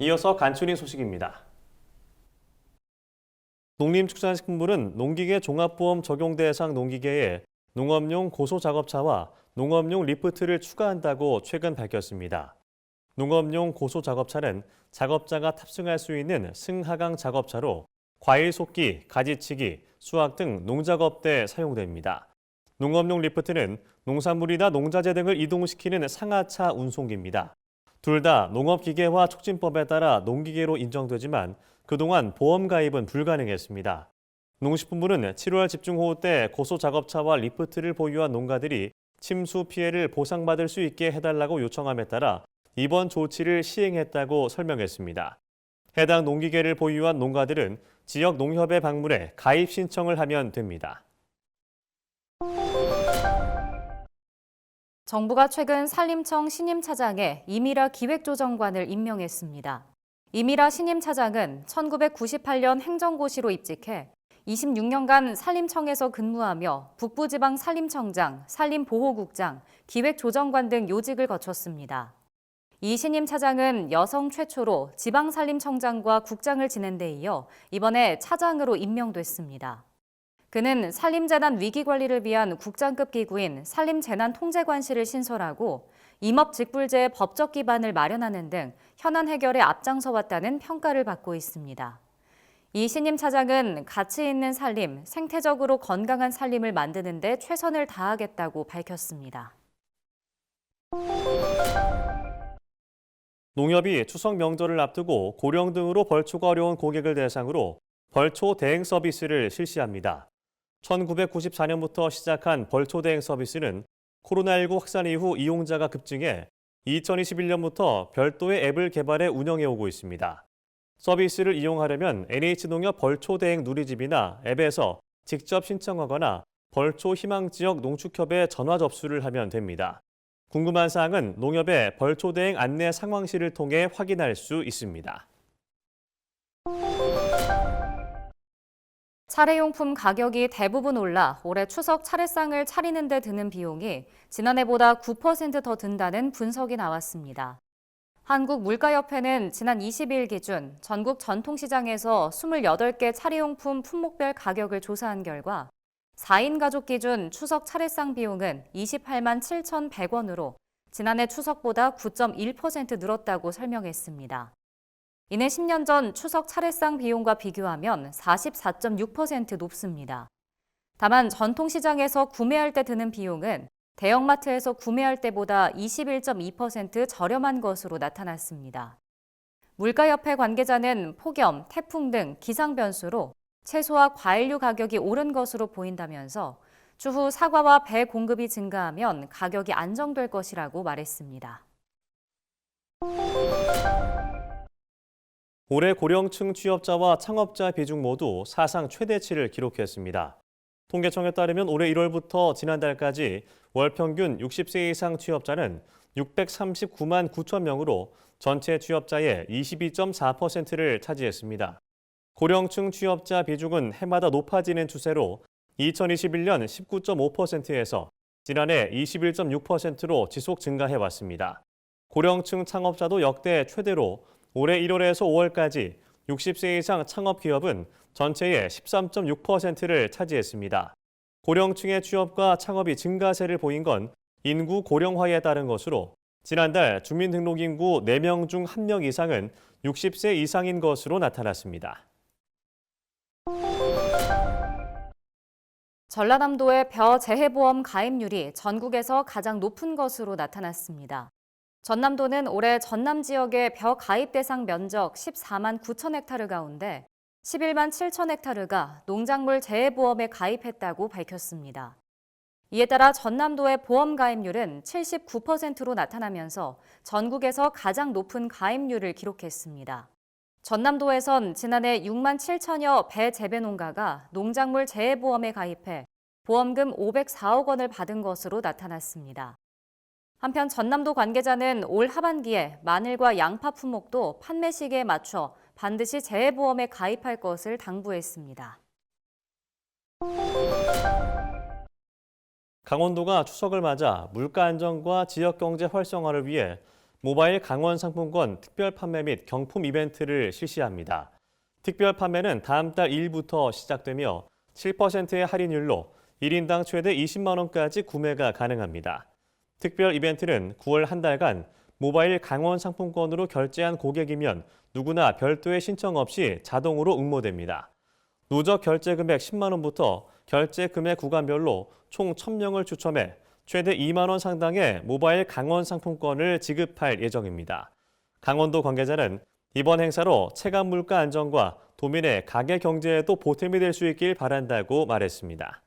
이어서 간추린 소식입니다. 농림축산식품부는 농기계 종합보험 적용 대상 농기계에 농업용 고소작업차와 농업용 리프트를 추가한다고 최근 밝혔습니다. 농업용 고소작업차는 작업자가 탑승할 수 있는 승하강 작업차로 과일 속기, 가지치기, 수확 등 농작업 때 사용됩니다. 농업용 리프트는 농산물이나 농자재 등을 이동시키는 상하차 운송기입니다. 둘 다 농업기계화 촉진법에 따라 농기계로 인정되지만 그동안 보험 가입은 불가능했습니다. 농식품부는 7월 집중호우 때 고소작업차와 리프트를 보유한 농가들이 침수 피해를 보상받을 수 있게 해달라고 요청함에 따라 이번 조치를 시행했다고 설명했습니다. 해당 농기계를 보유한 농가들은 지역 농협에 방문해 가입 신청을 하면 됩니다. 정부가 최근 산림청 신임 차장에 이미라 기획조정관을 임명했습니다. 이미라 신임 차장은 1998년 행정고시로 입직해 26년간 산림청에서 근무하며 북부지방 산림청장, 산림보호국장, 기획조정관 등 요직을 거쳤습니다. 이 신임 차장은 여성 최초로 지방산림청장과 국장을 지낸 데 이어 이번에 차장으로 임명됐습니다. 그는 산림재난 위기관리를 위한 국장급 기구인 산림재난통제관실을 신설하고 임업직불제의 법적 기반을 마련하는 등 현안 해결에 앞장서 왔다는 평가를 받고 있습니다. 이 신임 차장은 가치 있는 산림, 생태적으로 건강한 산림을 만드는 데 최선을 다하겠다고 밝혔습니다. 농협이 추석 명절을 앞두고 고령 등으로 벌초가 어려운 고객을 대상으로 벌초 대행 서비스를 실시합니다. 1994년부터 시작한 벌초 대행 서비스는 코로나19 확산 이후 이용자가 급증해 2021년부터 별도의 앱을 개발해 운영해 오고 있습니다. 서비스를 이용하려면 NH농협 벌초 대행 누리집이나 앱에서 직접 신청하거나 벌초 희망 지역 농축협에 전화 접수를 하면 됩니다. 궁금한 사항은 농협의 벌초 대행 안내 상황실을 통해 확인할 수 있습니다. 차례용품 가격이 대부분 올라 올해 추석 차례상을 차리는 데 드는 비용이 지난해보다 9%더 든다는 분석이 나왔습니다. 한국물가협회는 지난 22일 기준 전국 전통시장에서 28개 차례용품 품목별 가격을 조사한 결과 4인 가족 기준 추석 차례상 비용은 28만 7,100원으로 지난해 추석보다 9.1% 늘었다고 설명했습니다. 이내 10년 전 추석 차례상 비용과 비교하면 44.6% 높습니다. 다만 전통시장에서 구매할 때 드는 비용은 대형마트에서 구매할 때보다 21.2% 저렴한 것으로 나타났습니다. 물가협회 관계자는 폭염, 태풍 등 기상 변수로 채소와 과일류 가격이 오른 것으로 보인다면서 추후 사과와 배 공급이 증가하면 가격이 안정될 것이라고 말했습니다. 올해 고령층 취업자와 창업자 비중 모두 사상 최대치를 기록했습니다. 통계청에 따르면 올해 1월부터 지난달까지 월 평균 60세 이상 취업자는 639만 9천 명으로 전체 취업자의 22.4%를 차지했습니다. 고령층 취업자 비중은 해마다 높아지는 추세로 2021년 19.5%에서 지난해 21.6%로 지속 증가해 왔습니다. 고령층 창업자도 역대 최대로 올해 1월에서 5월까지 60세 이상 창업 기업은 전체의 13.6%를 차지했습니다. 고령층의 취업과 창업이 증가세를 보인 건 인구 고령화에 따른 것으로 지난달 주민등록인구 4명 중 1명 이상은 60세 이상인 것으로 나타났습니다. 전라남도의 벼 재해보험 가입률이 전국에서 가장 높은 것으로 나타났습니다. 전남도는 올해 전남 지역의 벼 가입 대상 면적 14만 9천 헥타르 가운데 11만 7천 헥타르가 농작물 재해보험에 가입했다고 밝혔습니다. 이에 따라 전남도의 보험 가입률은 79%로 나타나면서 전국에서 가장 높은 가입률을 기록했습니다. 전남도에선 지난해 6만 7천여 배 재배 농가가 농작물 재해보험에 가입해 보험금 504억 원을 받은 것으로 나타났습니다. 한편 전남도 관계자는 올 하반기에 마늘과 양파 품목도 판매 시기에 맞춰 반드시 재해보험에 가입할 것을 당부했습니다. 강원도가 추석을 맞아 물가 안정과 지역 경제 활성화를 위해 모바일 강원 상품권 특별 판매 및 경품 이벤트를 실시합니다. 특별 판매는 다음 달 2일부터 시작되며 7%의 할인율로 1인당 최대 20만 원까지 구매가 가능합니다. 특별 이벤트는 9월 한 달간 모바일 강원 상품권으로 결제한 고객이면 누구나 별도의 신청 없이 자동으로 응모됩니다. 누적 결제 금액 10만 원부터 결제 금액 구간별로 총 1000명을 추첨해 최대 2만 원 상당의 모바일 강원 상품권을 지급할 예정입니다. 강원도 관계자는 이번 행사로 체감 물가 안정과 도민의 가계 경제에도 보탬이 될 수 있길 바란다고 말했습니다.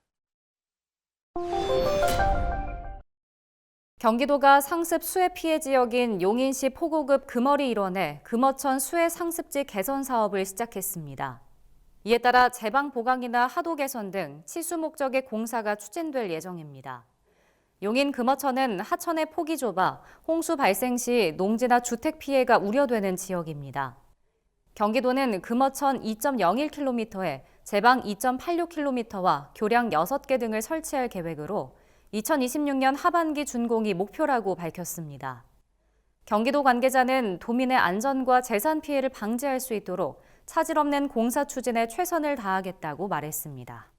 경기도가 상습 수해 피해 지역인 용인시 포고급 금어리 일원에 금어천 수해 상습지 개선 사업을 시작했습니다. 이에 따라 제방 보강이나 하도 개선 등 치수 목적의 공사가 추진될 예정입니다. 용인 금어천은 하천의 폭이 좁아 홍수 발생 시 농지나 주택 피해가 우려되는 지역입니다. 경기도는 금어천 2.01km에 제방 2.86km와 교량 6개 등을 설치할 계획으로 2026년 하반기 준공이 목표라고 밝혔습니다. 경기도 관계자는 도민의 안전과 재산 피해를 방지할 수 있도록 차질 없는 공사 추진에 최선을 다하겠다고 말했습니다.